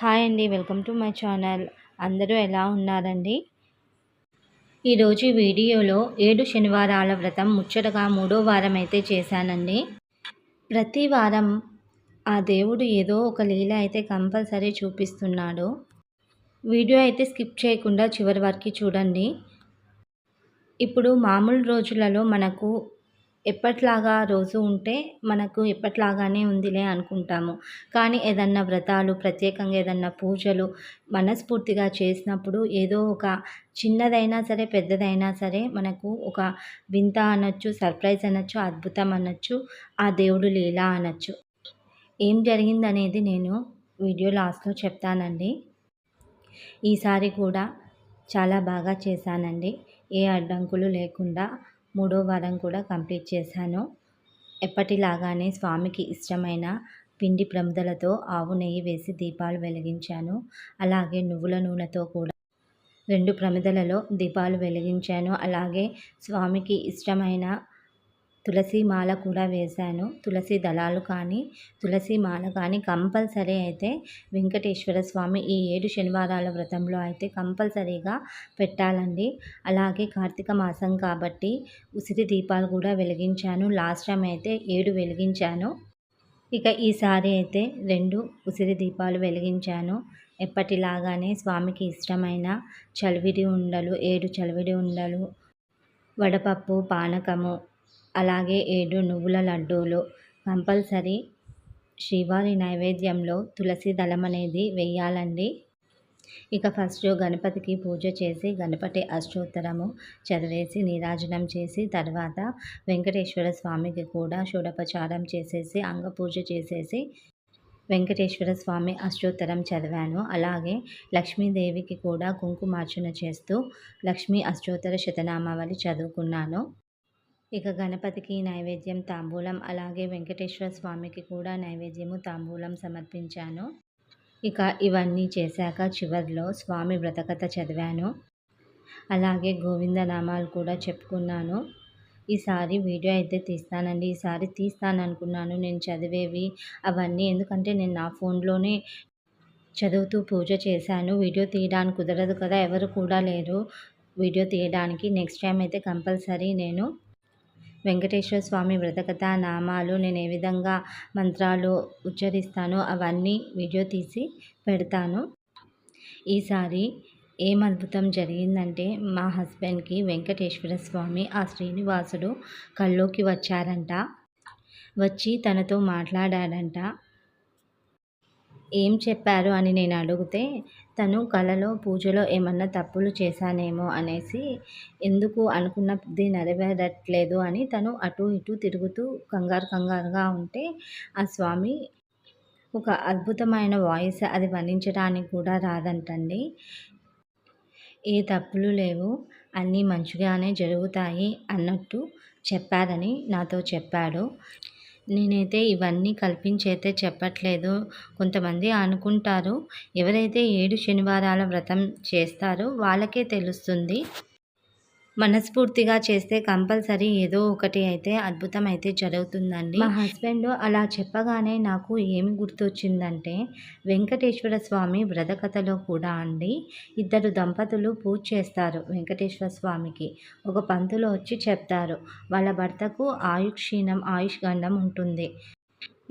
Hi అండి welcome to my channel. అందరూ ఎలా ఉన్నారండి? ఈరోజు వీడియోలో ఏడు శనివారాల వ్రతం ముచ్చటగా మూడో వారం అయితే చేశానండి. ప్రతి వారం ఆ దేవుడు ఏదో ఒక లీల అయితే కంపల్సరీ చూపిస్తున్నాడు. వీడియో అయితే స్కిప్ చేయకుండా చివరి వరకు చూడండి. ఇప్పుడు మామూలు రోజులలో మనకు ఎప్పట్లాగా రోజు ఉంటే మనకు ఎప్పట్లాగానే ఉందిలే అనుకుంటాము. కానీ ఏదన్నా వ్రతాలు ప్రత్యేకంగా ఏదన్నా పూజలు మనస్ఫూర్తిగా చేసినప్పుడు ఏదో ఒక చిన్నదైనా సరే పెద్దదైనా సరే మనకు ఒక వింత అనొచ్చు సర్ప్రైజ్ అనొచ్చు అద్భుతం అనొచ్చు ఆ దేవుడు లీలా అనొచ్చు. ఏం జరిగిందనేది నేను వీడియో లాస్ట్లో చెప్తానండి. ఈసారి కూడా చాలా బాగా చేశానండి. ఏ అడ్డంకులు లేకుండా మూడో వారం కూడా కంప్లీట్ చేశాను. ఎప్పటిలాగానే స్వామికి ఇష్టమైన పిండి ప్రమిదలతో ఆవు నెయ్యి వేసి దీపాలు వెలిగించాను. అలాగే నువ్వుల నూనెతో కూడా రెండు ప్రమిదలలో దీపాలు వెలిగించాను. అలాగే స్వామికి ఇష్టమైన తులసి మాల కూడా వేశాను. తులసి దళాలు కానీ తులసి మాల కానీ కంపల్సరీ అయితే వెంకటేశ్వర స్వామి ఈ ఏడు శనివారాల వ్రతంలో అయితే కంపల్సరీగా పెట్టాలండి. అలాగే కార్తీక మాసం కాబట్టి ఉసిరి దీపాలు కూడా వెలిగించాను. లాస్ట్ టైం అయితే ఏడు వెలిగించాను. ఇక ఈసారి అయితే రెండు ఉసిరి దీపాలు వెలిగించాను. ఎప్పటిలాగానే స్వామికి ఇష్టమైన చలివిడి ఉండలు ఏడు చలివిడి ఉండలు వడపప్పు పానకము అలాగే ఏడు నువ్వుల లడ్డూలు. కంపల్సరీ శ్రీవారి నైవేద్యంలో తులసి దళం అనేది వెయ్యాలండి. ఇక ఫస్ట్ గణపతికి పూజ చేసి గణపతి అష్టోత్తరము చదివేసి నీరాజనం చేసి తర్వాత వెంకటేశ్వర స్వామికి కూడా షోడపచారం చేసేసి అంగ పూజ చేసేసి వెంకటేశ్వర స్వామి అష్టోత్తరం చదివాను. అలాగే లక్ష్మీదేవికి కూడా కుంకుమార్చన చేస్తూ లక్ష్మీ అష్టోత్తర శతనామావళి చదువుకున్నాను. ఇక గణపతికి నైవేద్యం తాంబూలం అలాగే వెంకటేశ్వర స్వామికి కూడా నైవేద్యము తాంబూలం సమర్పించాను. ఇక ఇవన్నీ చేశాక చివరిలో స్వామి వ్రతకథ చదివాను. అలాగే గోవిందనామాలు కూడా చెప్పుకున్నాను. ఈసారి వీడియో అయితే తీస్తానండి. ఈసారి తీస్తాను అనుకున్నాను నేను చదివేవి అవన్నీ. ఎందుకంటే నేను నా ఫోన్లోనే చదువుతూ పూజ చేశాను. వీడియో తీయడానికి కుదరదు కదా. ఎవరు కూడా లేరు. వీడియో తీయడానికి. నెక్స్ట్ టైం అయితే కంపల్సరీ నేను వెంకటేశ్వర స్వామి వ్రతకథ నామాలు నేను ఏ విధంగా మంత్రాలు ఉచ్చరిస్తానో అవన్నీ వీడియో తీసి పెడతాను. ఈసారి ఏం అద్భుతం జరిగిందంటే మా హస్బెండ్కి వెంకటేశ్వర స్వామి ఆ శ్రీనివాసుడు కల్లోకి వచ్చారంట. వచ్చి తనతో మాట్లాడాడంట. ఏం చెప్పారు అని నేను అడిగితే తను కళలో పూజలో ఏమన్నా తప్పులు చేశానేమో అనేసి ఎందుకు అనుకున్నది నెరవేరట్లేదు అని తను అటు ఇటు తిరుగుతూ కంగారు కంగారుగా ఉంటే ఆ స్వామి ఒక అద్భుతమైన వాయిస్ అది వర్ణించడానికి కూడా రాదంటండి. ఏ తప్పులు లేవు అన్నీ మంచిగానే జరుగుతాయి అన్నట్టు చెప్పారని నాతో చెప్పాడు. నేనైతే ఇవన్నీ కల్పించి అయితే చెప్పట్లేదు. కొంతమంది అనుకుంటారు ఎవరైతే ఏడు శనివారాల వ్రతం చేస్తారో వాళ్ళకే తెలుస్తుంది. మనస్ఫూర్తిగా చేస్తే కంపల్సరీ ఏదో ఒకటి అయితే అద్భుతం అయితే జరుగుతుందండి. మా హస్బెండ్ అలా చెప్పగానే నాకు ఏమి గుర్తొచ్చిందంటే వెంకటేశ్వర స్వామి వ్రతకథలో కూడా అండి ఇద్దరు దంపతులు పూజ చేస్తారు వెంకటేశ్వర స్వామికి. ఒక పంతులు వచ్చి చెప్తారు వాళ్ళ భర్తకు ఆయుక్షీణం ఆయుష్ గండం ఉంటుంది.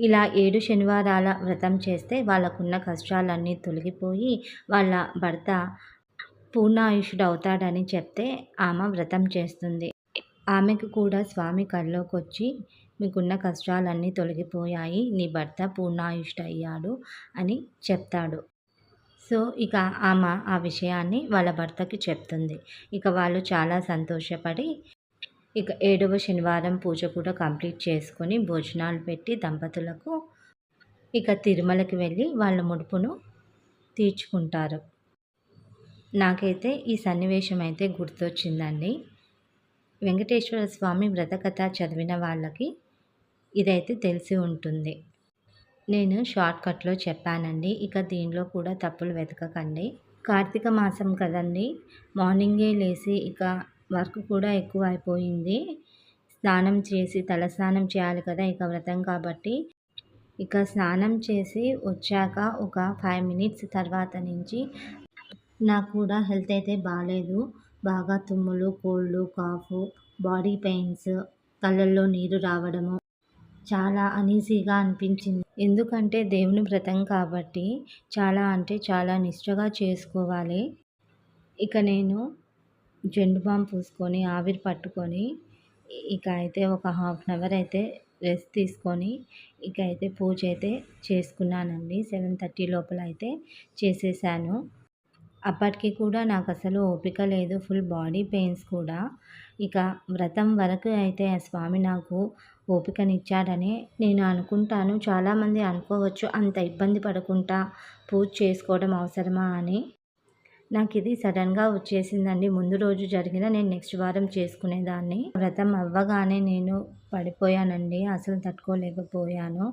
ఇలా ఏడు శనివారాల వ్రతం చేస్తే వాళ్ళకున్న కష్టాలన్నీ తొలగిపోయి వాళ్ళ భర్త పూర్ణాయుషుడు అవుతాడని చెప్తే ఆమె వ్రతం చేస్తుంది. ఆమెకు కూడా స్వామి కళ్ళలోకి వచ్చి మీకున్న కష్టాలన్నీ తొలగిపోయాయి నీ భర్త పూర్ణాయుష్డయ్యాడు అని చెప్తాడు. సో ఇక ఆమె ఆ విషయాన్ని వాళ్ళ భర్తకి చెప్తుంది. ఇక వాళ్ళు చాలా సంతోషపడి ఇక ఏడవ శనివారం పూజ కూడా కంప్లీట్ చేసుకొని భోజనాలు పెట్టి దంపతులకు ఇక తిరుమలకి వెళ్ళి వాళ్ళ ముడుపును తీర్చుకుంటారు. నాకైతే ఈ సన్నివేశం అయితే గుర్తొచ్చిందండి. వెంకటేశ్వర స్వామి వ్రతకథ చదివిన వాళ్ళకి ఇదైతే తెలిసి ఉంటుంది. నేను షార్ట్కట్లో చెప్పానండి. ఇక దీనిలో కూడా తప్పులు వెతకకండి. కార్తీక మాసం కదండి. మార్నింగే లేచి ఇక వర్క్ కూడా ఎక్కువ అయిపోయింది స్నానం చేసి తలస్నానం చేయాలి కదా ఇక వ్రతం కాబట్టి. ఇక స్నానం చేసి వచ్చాక ఒక ఫైవ్ మినిట్స్ తర్వాత నుంచి నాకు కూడా హెల్త్ అయితే బాగాలేదు బాగా తుమ్ములు కోల్డ్ కాఫ్ బాడీ పెయిన్స్ కళ్ళల్లో నీరు రావడము చాలా అనీజీగా అనిపించింది. ఎందుకంటే దేవుని వ్రతం కాబట్టి చాలా అంటే చాలా నిష్టగా చేసుకోవాలి. ఇక నేను జెండు బామ్ పూసుకొని ఆవిరి పట్టుకొని ఇక అయితే ఒక హాఫ్ అన్ అవర్ అయితే రెస్ట్ తీసుకొని ఇక అయితే పూజ అయితే చేసుకున్నానండి. సెవెన్ థర్టీ లోపల అయితే చేసేసాను. అప్పటికి కూడా నాకు అసలు ఓపిక లేదు. ఫుల్ బాడీ పెయిన్స్ కూడా. ఇక వ్రతం వరకు అయితే ఆ స్వామి నాకు ఓపికనిచ్చాడని నేను అనుకుంటాను. చాలామంది అనుకోవచ్చు అంత ఇబ్బంది పడకుండా పూజ చేసుకోవడం అవసరమా అని. నాకు ఇది సడన్గా వచ్చేసిందండి. ముందు రోజు జరిగిన నేను నెక్స్ట్ వారం చేసుకునేదాన్ని. వ్రతం అవ్వగానే నేను పడిపోయానండి. అసలు తట్టుకోలేకపోయాను.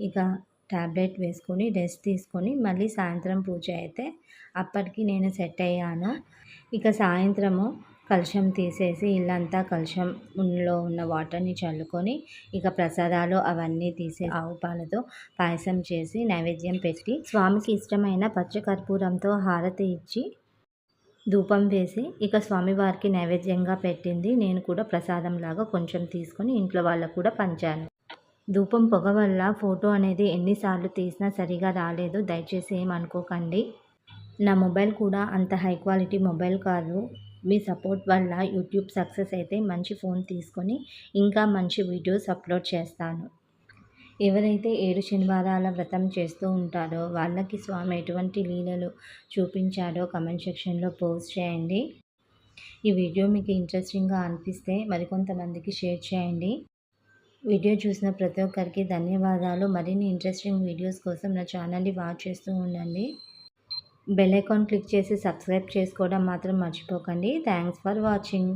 ఇక ట్యాబ్లెట్ వేసుకొని రెస్ట్ తీసుకొని మళ్ళీ సాయంత్రం పూజ అయితే అప్పటికి నేను సెట్ అయ్యాను. ఇక సాయంత్రము కలుషం తీసేసి ఇల్లంతా కలుషంలో ఉన్న వాటర్ని చల్లుకొని ఇక ప్రసాదాలు అవన్నీ తీసి ఆవు పాలతో పాయసం చేసి నైవేద్యం పెట్టి స్వామికి ఇష్టమైన పచ్చకర్పూరంతో హారతి ఇచ్చి ధూపం వేసి ఇక స్వామివారికి నైవేద్యంగా పెట్టింది. నేను కూడా ప్రసాదంలాగా కొంచెం తీసుకొని ఇంట్లో వాళ్ళకు కూడా పంచాను. ధూపం పొగ వల్ల ఫోటో అనేది ఎన్నిసార్లు తీసినా సరిగా రాలేదు. దయచేసి ఏమనుకోకండి. నా మొబైల్ కూడా అంత హై క్వాలిటీ మొబైల్ కాదు. మీ సపోర్ట్ వల్ల యూట్యూబ్ సక్సెస్ అయితే మంచి ఫోన్ తీసుకొని ఇంకా మంచి వీడియోస్ అప్లోడ్ చేస్తాను. ఎవరైతే ఏడు శనివారాల వ్రతం చేస్తూ ఉంటారో వాళ్ళకి స్వామి ఎటువంటి లీలలు చూపించాడో కమెంట్ సెక్షన్లో పోస్ట్ చేయండి. ఈ వీడియో మీకు ఇంట్రెస్టింగ్గా అనిపిస్తే మరికొంతమందికి షేర్ చేయండి. వీడియో చూసిన ప్రతి ఒక్కరికి ధన్యవాదాలు. మరిన్ని ఇంట్రెస్టింగ్ వీడియోస్ కోసం నా ఛానల్ని వాచ్ చేస్తూ ఉండండి. బెల్ ఐకాన్ క్లిక్ చేసి సబ్స్క్రైబ్ చేసుకోవడం మాత్రం మర్చిపోకండి. Thanks for watching